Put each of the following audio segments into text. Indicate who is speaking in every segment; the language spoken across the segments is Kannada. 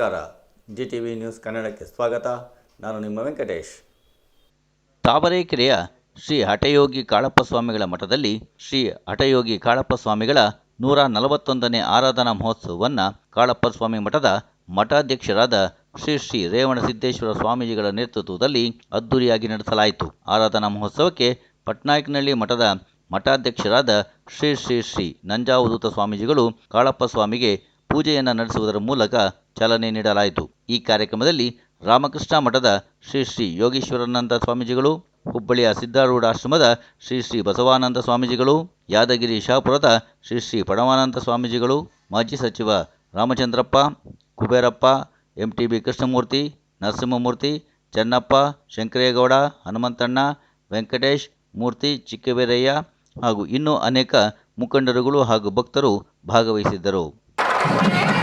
Speaker 1: ನಮಸ್ಕಾರ. ಜಿ ಟಿ ವಿ ನ್ಯೂಸ್ ಕನ್ನಡಕ್ಕೆ ಸ್ವಾಗತ. ನಾನು ನಿಮ್ಮ ವೆಂಕಟೇಶ್.
Speaker 2: ತಾವರೆಕೆರೆಯ ಶ್ರೀ ಹಠಯೋಗಿ ಕಾಳಪ್ಪ ಸ್ವಾಮಿಗಳ ಮಠದಲ್ಲಿ ಶ್ರೀ ಹಠಯೋಗಿ ಕಾಳಪ್ಪ ಸ್ವಾಮಿಗಳ ನೂರ ನಲವತ್ತೊಂದನೇ ಆರಾಧನಾ ಮಹೋತ್ಸವವನ್ನು ಕಾಳಪ್ಪ ಸ್ವಾಮಿ ಮಠದ ಮಠಾಧ್ಯಕ್ಷರಾದ ಶ್ರೀ ಶ್ರೀ ರೇವಣಸಿದ್ದೇಶ್ವರ ಸ್ವಾಮೀಜಿಗಳ ನೇತೃತ್ವದಲ್ಲಿ ಅದ್ದೂರಿಯಾಗಿ ನಡೆಸಲಾಯಿತು. ಆರಾಧನಾ ಮಹೋತ್ಸವಕ್ಕೆ ಪಟ್ನಾಯಕನಹಳ್ಳಿ ಮಠದ ಮಠಾಧ್ಯಕ್ಷರಾದ ಶ್ರೀ ಶ್ರೀ ಶ್ರೀ ನಂಜಾವಧೂತ ಸ್ವಾಮೀಜಿಗಳು ಕಾಳಪ್ಪ ಸ್ವಾಮಿಗೆ ಪೂಜೆಯನ್ನು ನಡೆಸುವುದರ ಮೂಲಕ ಚಾಲನೆ ನೀಡಲಾಯಿತು. ಈ ಕಾರ್ಯಕ್ರಮದಲ್ಲಿ ರಾಮಕೃಷ್ಣ ಮಠದ ಶ್ರೀ ಶ್ರೀ ಯೋಗೀಶ್ವರಾನಂದ ಸ್ವಾಮೀಜಿಗಳು, ಹುಬ್ಬಳ್ಳಿಯ ಸಿದ್ಧಾರೂಢ ಆಶ್ರಮದ ಶ್ರೀ ಶ್ರೀ ಬಸವಾನಂದ ಸ್ವಾಮೀಜಿಗಳು, ಯಾದಗಿರಿ ಶಾಪುರದ ಶ್ರೀ ಶ್ರೀ ಪರಮಾನಂದ ಸ್ವಾಮೀಜಿಗಳು, ಮಾಜಿ ಸಚಿವ Ramachandrappa, Kuberappa M T B Krishnamurthy, Narasimhamurthy, Chennappa, Shankaregowda, Hanumanthanna, Venkatesh, Murthy Chikkaveeraiah ಹಾಗೂ ಇನ್ನೂ ಅನೇಕ ಮುಖಂಡರುಗಳು ಹಾಗೂ ಭಕ್ತರು ಭಾಗವಹಿಸಿದ್ದರು.
Speaker 3: Thank you.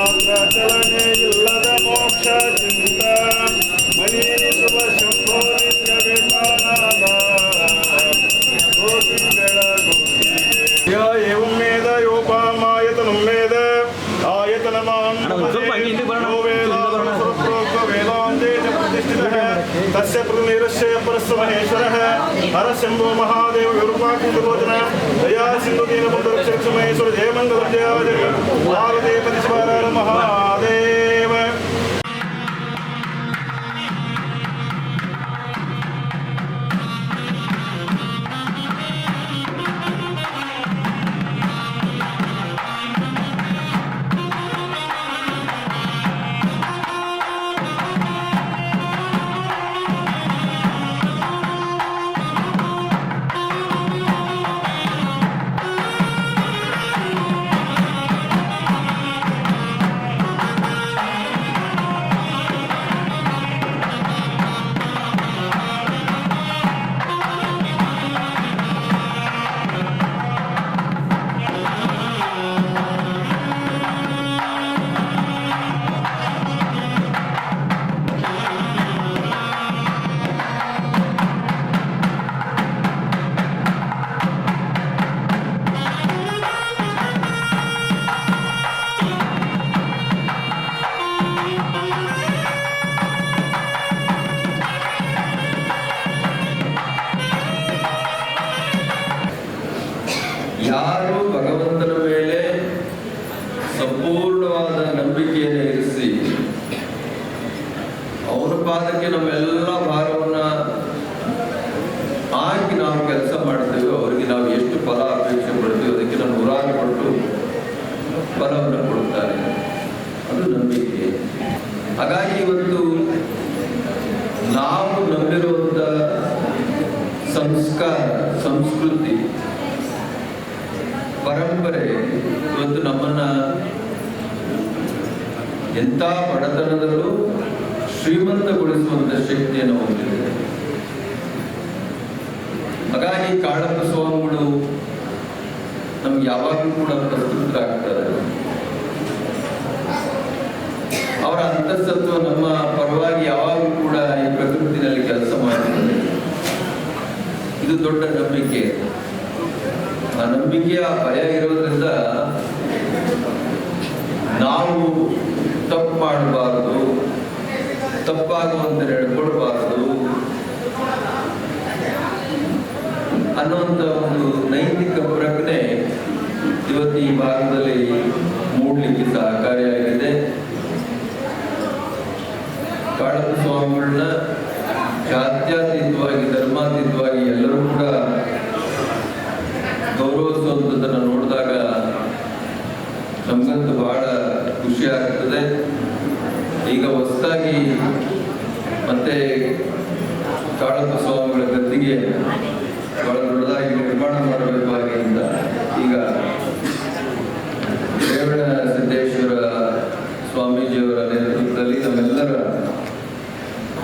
Speaker 3: ಅನುಮಾತ್ರ ಇಲ್ಲದ ಮೋಕ್ಷ ಚಿಂತ ಮಣಿಸುವ ಶಂಭೋ ನಿತ್ಯ ಕಾಣದ ಜ್ಯೋತಿ ಬೆಳಗುತ್ತಿದೆ ಯ ಏವಂ ವೇದ ಯೋಪಾಮಾಯತನಂ ವೇದ ಆಯತನಮಾಂ ಯೋ ವೇದ ಸರ್ವಪ್ರೋಕ್ತ ವೇದಾಂತೆ ಚ ಪ್ರತಿಷ್ಠಿತಃ ತಸ್ಯ ಪ್ರತಿನಿರಸ್ಯ ಪರಸ್ಯ ಮಹೇಶ್ವರಃ
Speaker 4: 好好好 ಕೊಡುತ್ತಾರೆ. ಅದು ನಂಬಿಕೆ. ಹಾಗಾಗಿ ಇವತ್ತು ನಾವು ನಂಬಿರುವಂಥ ಸಂಸ್ಕಾರ, ಸಂಸ್ಕೃತಿ, ಪರಂಪರೆ ಇವತ್ತು ನಮ್ಮನ್ನ ಎಂಥ ಬಡತನದಲ್ಲೂ ಶ್ರೀಮಂತಗೊಳಿಸುವಂತ ಶಕ್ತಿಯನ್ನು ಹೊಂದಿದೆ. ಹಾಗಾಗಿ ಕಾಳಪ್ಪ ಸ್ವಾಮಿಗಳು ನಮ್ಗೆ ಯಾವಾಗಲೂ ಕೂಡ ಪ್ರಸ್ತುತರಾಗ್ತಾರೆ. ಅಂತಸ್ತತ್ವ ನಮ್ಮ ಪರವಾಗಿ ಯಾವಾಗಲೂ ಕೂಡ ಈ ಪ್ರಕೃತಿನಲ್ಲಿ ಕೆಲಸ ಮಾಡುತ್ತದೆ ಇದು ದೊಡ್ಡ ನಂಬಿಕೆ. ಆ ನಂಬಿಕೆ, ಆ ಭಯ ಇರೋದ್ರಿಂದ ನಾವು ತಪ್ಪು ಮಾಡಬಾರದು, ತಪ್ಪಾಗುವಂತೆ ನಡ್ಕೊಳ್ಬಾರದು ಅನ್ನುವಂಥ ಒಂದು ನೈತಿಕ ಪ್ರಜ್ಞೆ ಇವತ್ತು ಈ ಭಾಗದಲ್ಲಿ ಮೂಡಲಿಕ್ಕೆ ಸಹಕಾರಿಯಾಗಿದೆ. ಕಾಳಪ್ಪ ಸ್ವಾಮಿಗಳನ್ನ ಜಾತ್ಯಾತೀತವಾಗಿ, ಧರ್ಮಾತೀತವಾಗಿ ಎಲ್ಲರೂ ಕೂಡ ಗೌರವಿಸುವಂಥದ್ದನ್ನು ನೋಡಿದಾಗ ನಮಗಂತೂ ಬಹಳ ಖುಷಿ ಆಗ್ತದೆ. ಈಗ ಹೊಸದಾಗಿ ಮತ್ತೆ ಕಾಳಪ್ಪ ಸ್ವಾಮಿಗಳ ಗದ್ದಿಗೆ ಬಹಳ ದೊಡ್ಡದಾಗಿ ನಿರ್ಮಾಣ ಮಾಡಬೇಕಾಗಿಂದ ಈಗ ರೇವಣ ಸಿದ್ದೇಶ್ವರ ಸ್ವಾಮೀಜಿಯವರ ನೇತೃತ್ವದಲ್ಲಿ ನಮ್ಮೆಲ್ಲರ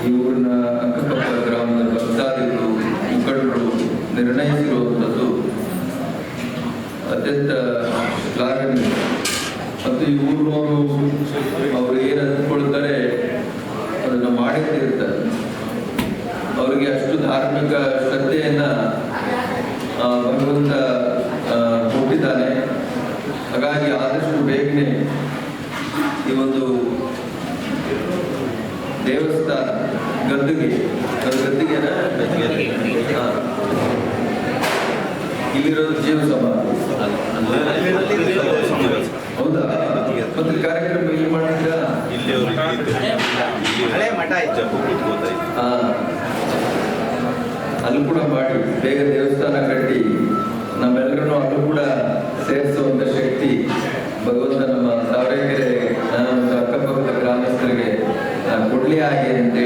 Speaker 4: ಈ ಊರಿನ ಅಕ್ಕಪಕ್ಕ ಗ್ರಾಮದ ಭಕ್ತಾದಿಗಳು ಮುಖಂಡರು ನಿರ್ಣಯಿಸಿರುವಂಥದ್ದು ಅತ್ಯಂತ ಶ್ಲಾಘನೀಯ ಮತ್ತು ಈ ಊರಿನವರು ಅವರು ಏನು ಅಂದ್ಕೊಳ್ತಾರೆ ಅದನ್ನು ಮಾಡಿರ್ತಾರೆ ಅವರಿಗೆ ಅಷ್ಟು ಧಾರ್ಮಿಕ ಶ್ರದ್ಧೆಯನ್ನ ಆ, ಭಗವಂತ ಕೊಟ್ಟಿದ್ದಾನೆ ಹಾಗಾಗಿ ಆದಷ್ಟು ಬೇಗನೆ ಈ ಒಂದು ದೇವಸ್ಥಾನ ಗದ್ದುಗೆ ಗದ್ದುಗೆನ? ಇಲ್ಲಿರೋ ಹಾ. ಇಲ್ಲಿರೋದು ಜೀವ ಸಮಾಧಿ ಹೌದಾ? ಮತ್ತೆ ಕಾರ್ಯಕ್ರಮ ಇಲ್ಲಿ ಮಾಡಿದ್ರ
Speaker 1: ಹಳೆ ಮಠ ಇತ್ತು.
Speaker 4: ಹಾ. ಅಲ್ಲೂ ಕೂಡ ಮಾಡಿ ಬೇಗ ದೇವಸ್ಥಾನ ಕಟ್ಟಿ ನಮ್ಮೆಲ್ಲರನ್ನು ಅಲ್ಲೂ ಕೂಡ ಸೇರಿಸುವಂತ ಶಕ್ತಿ ಭಗವಂತ ನಮ್ಮ ಸಾವಿರಕೆರೆ, ನನ್ನ ಅಕ್ಕಪಕ್ಕದ ಗ್ರಾಮಸ್ಥರಿಗೆ ಕೊಡ್ಲಿ ಆಗಿ ಅಂತೇಳಿ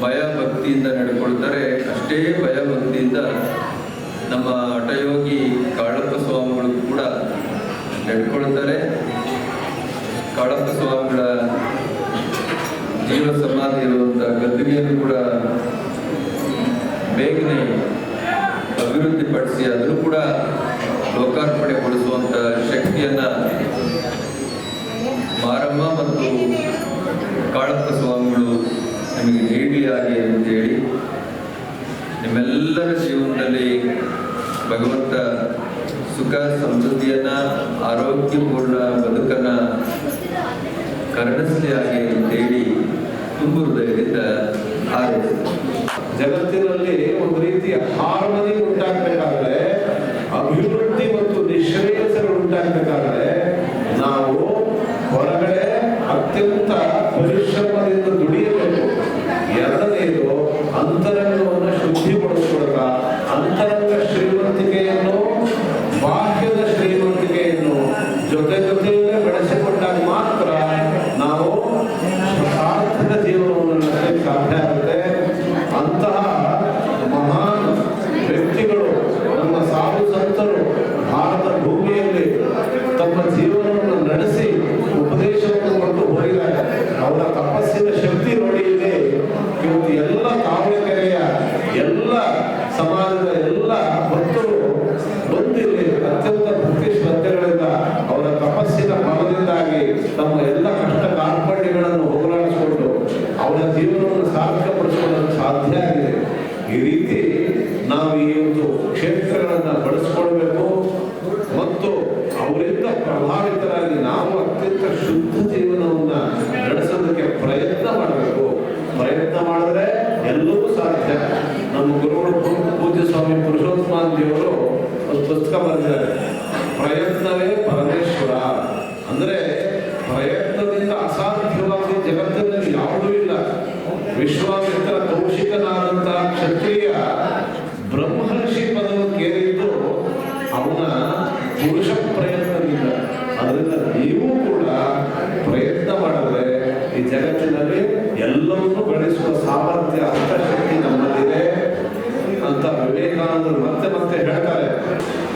Speaker 4: ಭಯ ಭಕ್ತಿಯಿಂದ ನಡ್ಕೊಳ್ತಾರೆ ಅಷ್ಟೇ ಭಯ ಭಕ್ತಿಯಿಂದ ನಮ್ಮ ಹಠಯೋಗಿ ಕಾಳಪ್ಪ ಸ್ವಾಮಿಗಳು ಕೂಡ ನಡ್ಕೊಳ್ತಾರೆ ಕಾಳಪ್ಪ ಸ್ವಾಮಿಗಳ ಜೀವ ಸಮಾಧಿ ಇರುವಂಥ ಗದ್ದುಗೆಯನ್ನು ಕೂಡ ಬೇಗನೆ ಅಭಿವೃದ್ಧಿಪಡಿಸಿ ಅದನ್ನು ಕೂಡ ಲೋಕಾರ್ಪಣೆಗೊಳಿಸುವಂಥ ಶಕ್ತಿಯನ್ನ ಮಾರಮ್ಮ ಮತ್ತು ಕಾಳಪ್ಪ ಸ್ವಾಮಿಗಳು ನಿಮಗೆ ಹಾಗೆ ಅಂತೇಳಿ ನಿಮ್ಮೆಲ್ಲರ ಜೀವನದಲ್ಲಿ ಭಗವಂತ ಸುಖ, ಸಮೃದ್ಧಿಯನ್ನ, ಆರೋಗ್ಯಪೂರ್ಣ ಬದುಕನ್ನ ಕರುಣಿಸಲಿ ಅಂತ ಅಂತೇಳಿ ತುಂಬ ಹೃದಯದಿಂದ
Speaker 5: ಜಗತ್ತಿನಲ್ಲಿ ಒಂದು ರೀತಿಯ ಹಾರ್ಮನಿ ಉಂಟಾಗಬೇಕಾದ್ರೆ, ಅಭಿವೃದ್ಧಿ ಮತ್ತು ನಿಶ್ರೇಯಸಗಳು ಉಂಟಾಗಬೇಕಾದ್ರೆ, ನಾವು ಹೊರಗಡೆ ಅತ್ಯಂತ ಪರಿಶ್ರಮದಿಂದ ದುಡಿಯಬೇಕು. Muhterem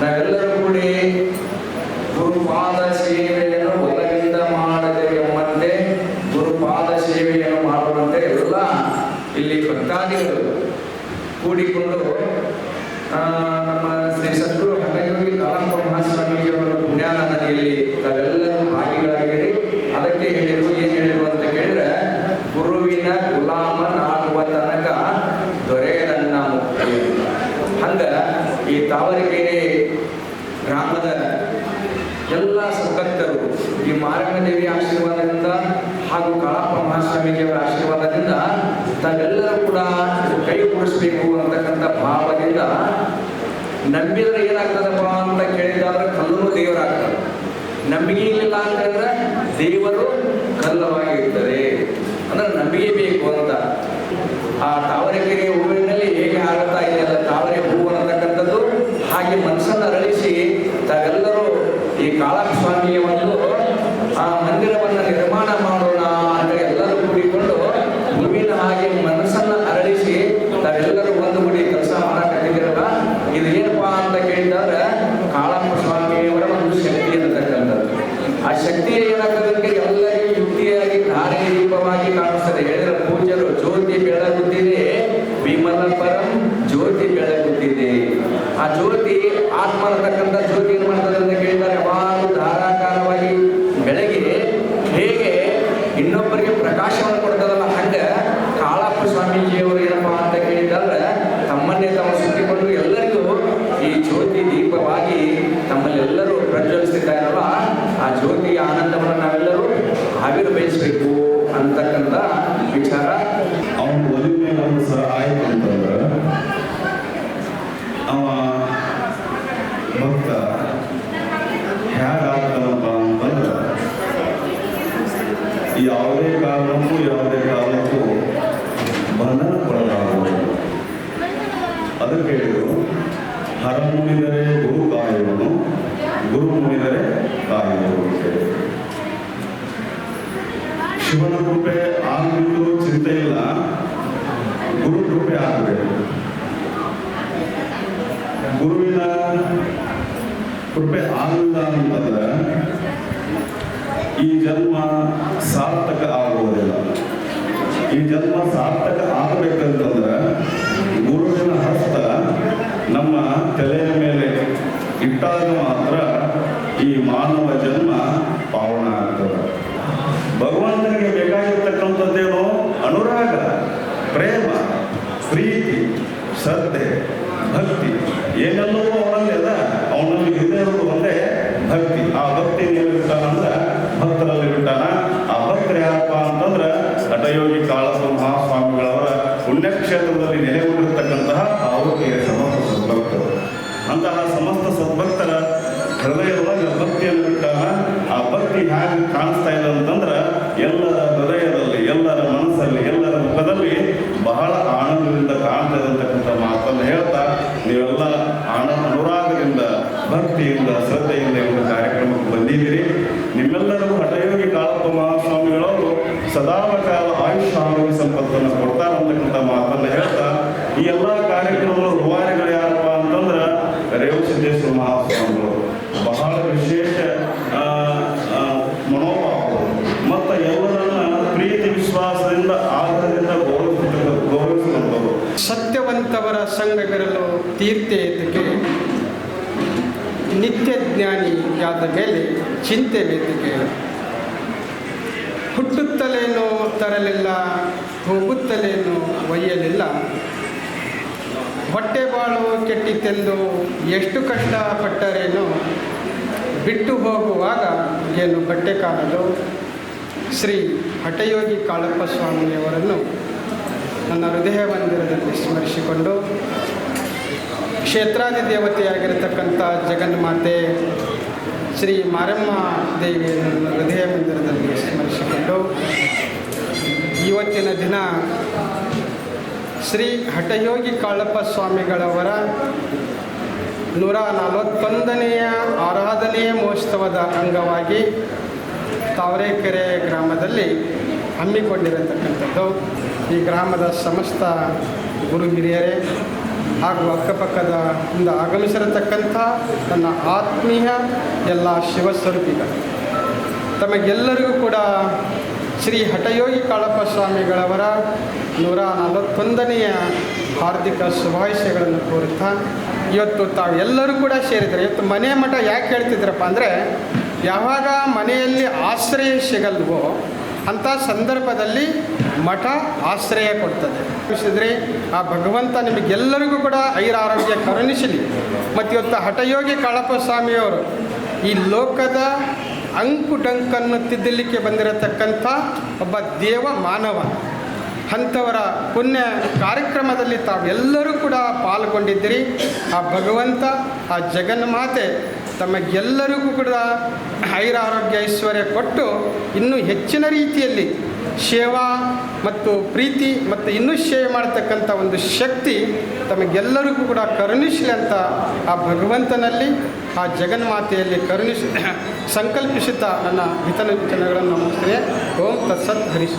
Speaker 6: ನಾವೆಲ್ಲರೂ ದೇವಿಯ ಆಶೀರ್ವಾದದಿಂದ ಹಾಗೂ ಕಳಾಪ ಮಹಾಸ್ವಾಮಿಜಿಯವರ ಆಶೀರ್ವಾದದಿಂದ ತಾವೆಲ್ಲರೂ ಕೂಡ ಕೈ ಕೊಡಿಸ್ಬೇಕು ಅಂತಕ್ಕಂಥ ಭಾವದಿಂದ ನಂಬಿದ್ರೆ ಏನಾಗ್ತದಪ್ಪ ಅಂತ ಕೇಳಿದಾದ್ರೆ ಕಲ್ಲು ದೇವರಾಗ್ತದೆ. ನಂಬಿಕೆ ಇಲ್ಲ ಅಂತಂದ್ರೆ ದೇವರು ಕಲ್ಲವಾಗಿರ್ತದೆ. ಅಂದ್ರೆ ನಂಬಿಕೆ ಬೇಕು ಅಂತ. ಆ ತಾವರೆಕೆರೆ ಹೂವಿನಲ್ಲಿ ಹೇಗೆ ಹಾರುತ್ತಾ ಇದೆಯಲ್ಲ ತಾವರೆ ಹೂವು ಅಂತಕ್ಕಂಥದ್ದು ಹಾಗೆ ಮನಸ್ಸನ್ನು ಅರಳಿಸಿ
Speaker 7: ತಾವೆಲ್ಲ ಭಕ್ತ ಹ್ಯಾಗಾಗ್ತಾನಪ್ಪ ಅಂತಂದ್ರೆ ಯಾವುದೇ ಕಾರಣಕ್ಕೂ, ಯಾವುದೇ ಕಾಲಕ್ಕೂ ಬಂಧನ ಒಳಗಾಗುವುದು ಅದಕ್ಕೆ ಹೇಳಿದರು ಹರ ಮುಡಿದರೆ ಗುರು ಕಾಯುವನು ಗುರು ಮುಡಿದರೆ ಕಾಯುವನು ಶಿವನ ಕೃಪೆ ಆಗಲಿಲ್ಲೂ ಚಿಂತೆ ಇಲ್ಲ. ಗುರು ಕೃಪೆ ಆಗಬೇಕು. habla y ಸಮಸ್ತ ಸದ್ಭಕ್ತರ ಹೃದಯದೊಳಗೆ ಭಕ್ತಿಯನ್ನು ಬಿಟ್ಟಾನ ಆ ಭಕ್ತಿ ಹೇಗೆ ಕಾಣಿಸ್ತಾ ಇಲ್ಲ ಅಂತಂದ್ರೆ
Speaker 8: ಸಂಘಗಳಲ್ಲೂ ತೀರ್ಥೆ ಎದ್ದಿಗೆ ನಿತ್ಯ ಜ್ಞಾನಿಯಾದ ಮೇಲೆ ಚಿಂತೆ ವೇದಿಕೆ ಹುಟ್ಟುತ್ತಲೇನೋ ತರಲಿಲ್ಲ, ಹೋಗುತ್ತಲೇನೋ ಒಯ್ಯಲಿಲ್ಲ. ಹೊಟ್ಟೆ ಬಾಳು ಕೆಟ್ಟಿತ್ತೆಂದು ಎಷ್ಟು ಕಷ್ಟಪಟ್ಟರೇನೋ, ಬಿಟ್ಟು ಹೋಗುವಾಗ ಏನು ಬಟ್ಟೆ ಕಾಣಲು? ಶ್ರೀ ಹಠಯೋಗಿ ಕಾಳಪ್ಪ ಸ್ವಾಮಿಯವರನ್ನು ನನ್ನ ಹೃದಯ ಮಂದಿರದಲ್ಲಿ ಸ್ಮರಿಸಿಕೊಂಡು ಕ್ಷೇತ್ರಾದಿ ದೇವತೆಯಾಗಿರತಕ್ಕಂಥ ಜಗನ್ಮಾತೆ ಶ್ರೀ ಮಾರಮ್ಮ ದೇವಿಯನ್ನು ಹೃದಯ ಮಂದಿರದಲ್ಲಿ ಸ್ಮರಿಸಿಕೊಂಡು ಇವತ್ತಿನ ದಿನ ಶ್ರೀ ಹಠಯೋಗಿ ಕಾಳಪ್ಪ ಸ್ವಾಮಿಗಳವರ ನೂರ ನಲವತ್ತೊಂದನೆಯ ಆರಾಧನೆಯ ಮಹೋತ್ಸವದ ಅಂಗವಾಗಿ ತಾವರೆಕೆರೆ ಗ್ರಾಮದಲ್ಲಿ ಹಮ್ಮಿಕೊಂಡಿರತಕ್ಕಂಥದ್ದು. ಈ ಗ್ರಾಮದ ಸಮಸ್ತ ಗುರು ಹಿರಿಯರೇ ಹಾಗೂ ಅಕ್ಕಪಕ್ಕದ ಇಂದ ಆಗಮಿಸಿರತಕ್ಕಂಥ ನನ್ನ ಆತ್ಮೀಯ ಎಲ್ಲ ಶಿವಸ್ವರೂಪಿಗಳು, ತಮಗೆಲ್ಲರಿಗೂ ಕೂಡ ಶ್ರೀ ಹಠಯೋಗಿ ಕಾಳಪ್ಪ ಸ್ವಾಮಿಗಳವರ ನೂರ ನಲವತ್ತೊಂದನೆಯ ಹಾರ್ದಿಕ ಶುಭಾಶಯಗಳನ್ನು ಕೋರುತ್ತಾ ಇವತ್ತು ತಾವೆಲ್ಲರೂ ಕೂಡ ಸೇರಿದ್ದಾರೆ ಇವತ್ತು ಮನೆ ಮಠ ಯಾಕೆ ಹೇಳ್ತಿದ್ರಪ್ಪ ಅಂದರೆ, ಯಾವಾಗ ಮನೆಯಲ್ಲಿ ಆಶ್ರಯ ಸಿಗಲ್ವೋ ಅಂಥ ಸಂದರ್ಭದಲ್ಲಿ ಮಠ ಆಶ್ರಯ ಕೊಡ್ತದೆ. ವಿಷಯದ್ರೆ ಆ ಭಗವಂತ ನಿಮಗೆಲ್ಲರಿಗೂ ಕೂಡ ಐರ ಆರೋಗ್ಯ ಕರುಣಿಸಲಿ. ಮತ್ತು ಇವತ್ತು ಹಠಯೋಗಿ ಕಾಳಪ್ಪ ಸ್ವಾಮಿಯವರು ಈ ಲೋಕದ ಅಂಕು ಡಂಕನ್ನು ತಿದ್ದಲಿಕ್ಕೆ ಬಂದಿರತಕ್ಕಂಥ ಒಬ್ಬ ದೇವ ಮಾನವ. ಅಂಥವರ ಪುಣ್ಯ ಕಾರ್ಯಕ್ರಮದಲ್ಲಿ ತಾವೆಲ್ಲರೂ ಕೂಡ ಪಾಲ್ಗೊಂಡಿದ್ದಿರಿ. ಆ ಭಗವಂತ, ಆ ಜಗನ್ಮಾತೆ ತಮಗೆಲ್ಲರಿಗೂ ಕೂಡ ಐರ ಆರೋಗ್ಯ, ಐಶ್ವರ್ಯ ಕೊಟ್ಟು ಇನ್ನೂ ಹೆಚ್ಚಿನ ರೀತಿಯಲ್ಲಿ ಸೇವಾ ಮತ್ತು ಪ್ರೀತಿ ಮತ್ತು ಇನ್ನೂ ಸೇವೆ ಮಾಡತಕ್ಕಂಥ ಒಂದು ಶಕ್ತಿ ತಮಗೆಲ್ಲರಿಗೂ ಕೂಡ ಕರುಣಿಸಲಿ ಅಂತ ಆ ಭಗವಂತನಲ್ಲಿ, ಆ ಜಗನ್ಮಾತೆಯಲ್ಲಿ ಕರುಣಿಸಿ, ಸಂಕಲ್ಪಿಸುತ್ತಾ ನನ್ನ ಹಿತನುಚನಗಳನ್ನು ಮುಗಿಸ್ತೇನೆ. ಓಂ ತತ್ಸತ್ ಹರೀಶ್